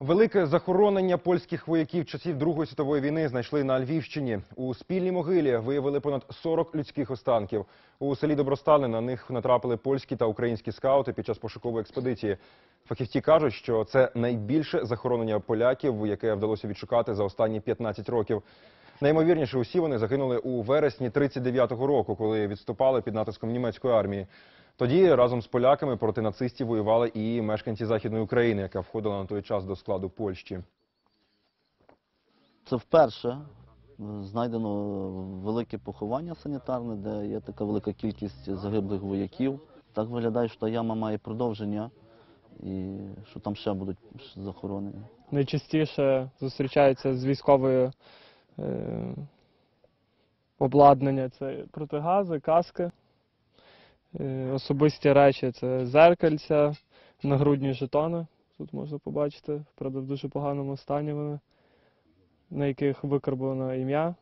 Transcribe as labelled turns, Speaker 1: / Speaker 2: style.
Speaker 1: Велике захоронення польських вояків часів Другої світової війни знайшли на Львівщині. У спільній могилі виявили понад 40 людських останків. У селі Добростани на них натрапили польські та українські скаути під час пошукової експедиції. Фахівці кажуть, що це найбільше захоронення поляків, яке вдалося відшукати за останні 15 років. Наймовірніше, усі вони загинули у вересні 39-го року, коли відступали під натиском німецької армії. Тоді разом з поляками проти нацистів воювали і мешканці Західної України, яка входила на той час до складу Польщі.
Speaker 2: Це вперше е, знайдено велике поховання санітарне, де є така велика кількість загиблих вояків. Так виглядає, що та яма має продовження і що там ще будуть захоронені.
Speaker 3: найчастіше зустрічаються з військовою е, обладнання це протигази, каски. Е, особисті речі це зеркальця, нагрудні жетони. Тут можна побачити, правда, в дуже поганому стані вони, на яких викарбовано ім'я